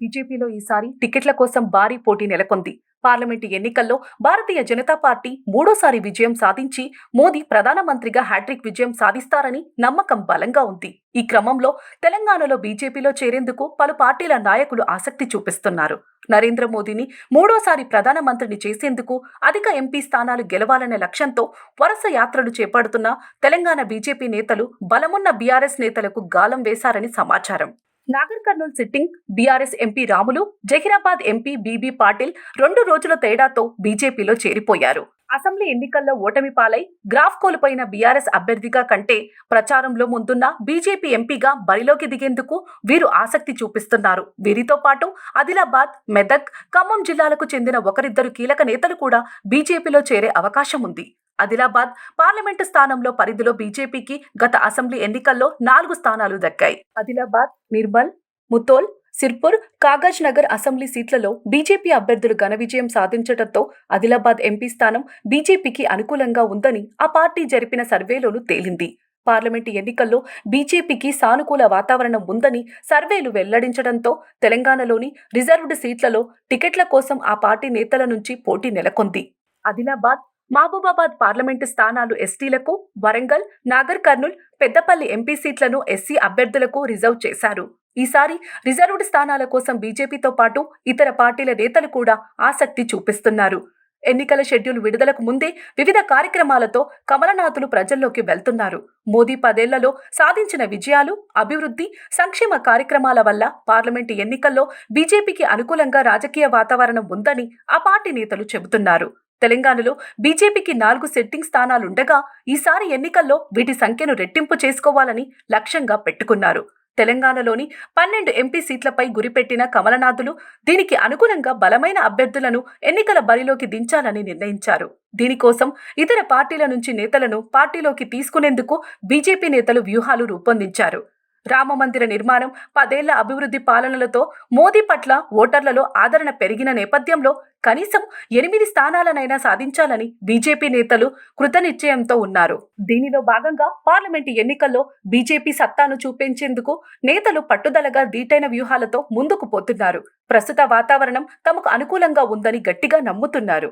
బీజేపీలో ఈసారి టికెట్ల కోసం భారీ పోటీ నెలకొంది. పార్లమెంటు ఎన్నికల్లో భారతీయ జనతా పార్టీ మూడోసారి విజయం సాధించి మోదీ ప్రధానమంత్రిగా హ్యాట్రిక్ విజయం సాధిస్తారని నమ్మకం బలంగా ఉంది. ఈ క్రమంలో తెలంగాణలో బీజేపీలో చేరేందుకు పలు పార్టీల నాయకులు ఆసక్తి చూపిస్తున్నారు. నరేంద్ర మోదీని మూడోసారి ప్రధానమంత్రిని చేసేందుకు అధిక ఎంపీ స్థానాలు గెలవాలనే లక్ష్యంతో వరుస యాత్రలు చేపడుతున్న తెలంగాణ బీజేపీ నేతలు బలమున్న బీఆర్ఎస్ నేతలకు గాలం వేశారని సమాచారం. Nagar Kurnool sitting BRS MP Ramulu Zahirabad MP BB Patil రెండు రోజుల తేడాతో బీజేపీలో చేరిపోయారు. అసెంబ్లీ ఎన్నికల్లో ఓటమి పాలై గ్రాఫ్ కోల్పోయిన బీఆర్ఎస్ అభ్యర్థిగా కంటే ప్రచారంలో ముందున్న బీజేపీ ఎంపీగా బరిలోకి దిగేందుకు వీరు ఆసక్తి చూపిస్తున్నారు. వీరితో పాటు ఆదిలాబాద్ మెదక్ ఖమ్మం జిల్లాలకు చెందిన ఒకరిద్దరు కీలక నేతలు కూడా బీజేపీలో చేరే అవకాశం ఉంది. ఆదిలాబాద్ పార్లమెంటు స్థానంలో పరిధిలో బీజేపీకి గత అసెంబ్లీ ఎన్నికల్లో నాలుగు స్థానాలు దక్కాయి. ఆదిలాబాద్ నిర్మల్ ముతోల్ సిర్పూర్ కాగజ్ నగర్ అసెంబ్లీ సీట్లలో బీజేపీ అభ్యర్థులు ఘన విజయం సాధించడంతో ఆదిలాబాద్ ఎంపీ స్థానం బీజేపీకి అనుకూలంగా ఉందని ఆ పార్టీ జరిపిన సర్వేలోనూ తేలింది. పార్లమెంటు ఎన్నికల్లో బీజేపీకి సానుకూల వాతావరణం ఉందని సర్వేలు వెల్లడించడంతో తెలంగాణలోని రిజర్వ్డ్ సీట్లలో టికెట్ల కోసం ఆ పార్టీ నేతల నుంచి పోటీ నెలకొంది. ఆదిలాబాద్ మహబూబాబాద్ పార్లమెంటు స్థానాలు ఎస్టీలకు వరంగల్ నాగర్ కర్నూల్ పెద్దపల్లి ఎంపీ సీట్లను ఎస్సీ అభ్యర్థులకు రిజర్వ్ చేశారు. ఈసారి రిజర్వ్డ్ స్థానాల కోసం బీజేపీతో పాటు ఇతర పార్టీల నేతలు కూడా ఆసక్తి చూపిస్తున్నారు. ఎన్నికల షెడ్యూల్ విడుదలకు ముందే వివిధ కార్యక్రమాలతో కమలనాథులు ప్రజల్లోకి వెళ్తున్నారు. మోదీ పదేళ్ళలో సాధించిన విజయాలు అభివృద్ధి సంక్షేమ కార్యక్రమాల వల్ల పార్లమెంటు ఎన్నికల్లో బీజేపీకి అనుకూలంగా రాజకీయ వాతావరణం ఉందని ఆ పార్టీ నేతలు చెబుతున్నారు. తెలంగాణలో బీజేపీకి నాలుగు సెట్టింగ్ స్థానాలుండగా ఈసారి ఎన్నికల్లో వీటి సంఖ్యను రెట్టింపు చేసుకోవాలని లక్ష్యంగా పెట్టుకున్నారు. తెలంగాణలోని పన్నెండు ఎంపీ సీట్లపై గురిపెట్టిన కమలనాథులు దీనికి అనుగుణంగా బలమైన అభ్యర్థులను ఎన్నికల బరిలోకి దించాలని నిర్ణయించారు. దీనికోసం ఇతర పార్టీల నుంచి నేతలను పార్టీలోకి తీసుకునేందుకు బీజేపీ నేతలు వ్యూహాలు రూపొందించారు. రామమందిర నిర్మాణం పదేళ్ళ అభివృద్ధి పాలనలతో మోదీ పట్ల ఓటర్లలో ఆదరణ పెరిగిన నేపథ్యంలో కనీసం ఎనిమిది స్థానాలనైనా సాధించాలని బీజేపీ నేతలు కృతనిశ్చయంతో ఉన్నారు. దీనిలో భాగంగా పార్లమెంటు ఎన్నికల్లో బీజేపీ సత్తాను చూపించేందుకు నేతలు పట్టుదలగా దీటైన వ్యూహాలతో ముందుకు పోతున్నారు. ప్రస్తుత వాతావరణం తమకు అనుకూలంగా ఉందని గట్టిగా నమ్ముతున్నారు.